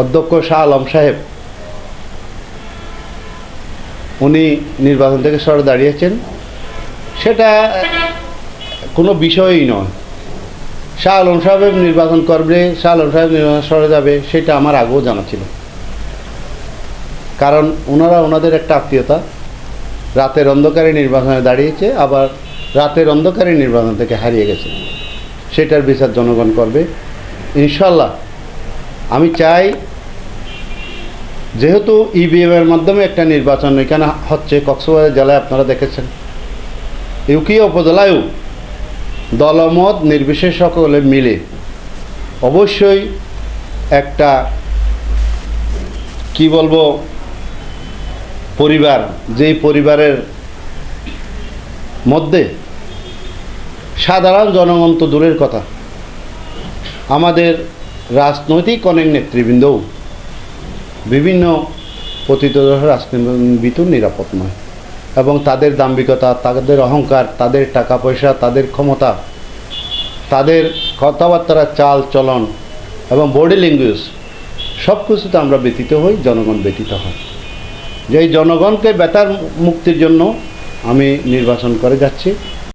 অধ্যক্ষ শাহ আলম সাহেব, উনি নির্বাচন থেকে সরে দাঁড়িয়েছেন। সেটা কোনো বিষয়ই নয়। শাহ আলম সাহেব নির্বাচন করবে, শাহ আলম সাহেব নির্বাচন সরে যাবে, সেটা আমার আগেও জানা ছিল। কারণ ওনারা ওনাদের একটা আত্মীয়তা। রাতের অন্ধকারে নির্বাচনে দাঁড়িয়েছে, আবার রাতের অন্ধকারে নির্বাচন থেকে হারিয়ে গেছে। সেটার বিচার জনগণ করবে। ইনশাল্লাহ, আমি চাই যেহেতু ইভিএমের মাধ্যমে একটা নির্বাচন, এখানে হচ্ছে কক্সবাজার জেলায় আপনারা দেখেছেন। ইউকিয়া উপজেলায়ও দলমত নির্বিশেষ সকলে মিলে অবশ্যই একটা, কি বলব, পরিবার, যেই পরিবারের মধ্যে সাধারণ জনগণ তো দূরের কথা। আমাদের রাজনৈতিক অনেক নেতৃবৃন্দও বিভিন্ন পতিতদশ রাজনীতিবিদ নিরাপদ নয়। এবং তাদের দাম্ভিকতা, তাদের অহংকার, তাদের টাকা পয়সা তাদের ক্ষমতা, তাদের কথাবার্তার চাল চলন এবং বডি ল্যাঙ্গুয়েজ সব কিছুতে আমরা ব্যতীত হই, জনগণ ব্যতীত হয়। যে জনগণকে বেতার মুক্তির জন্য আমি নির্বাচন করে যাচ্ছি।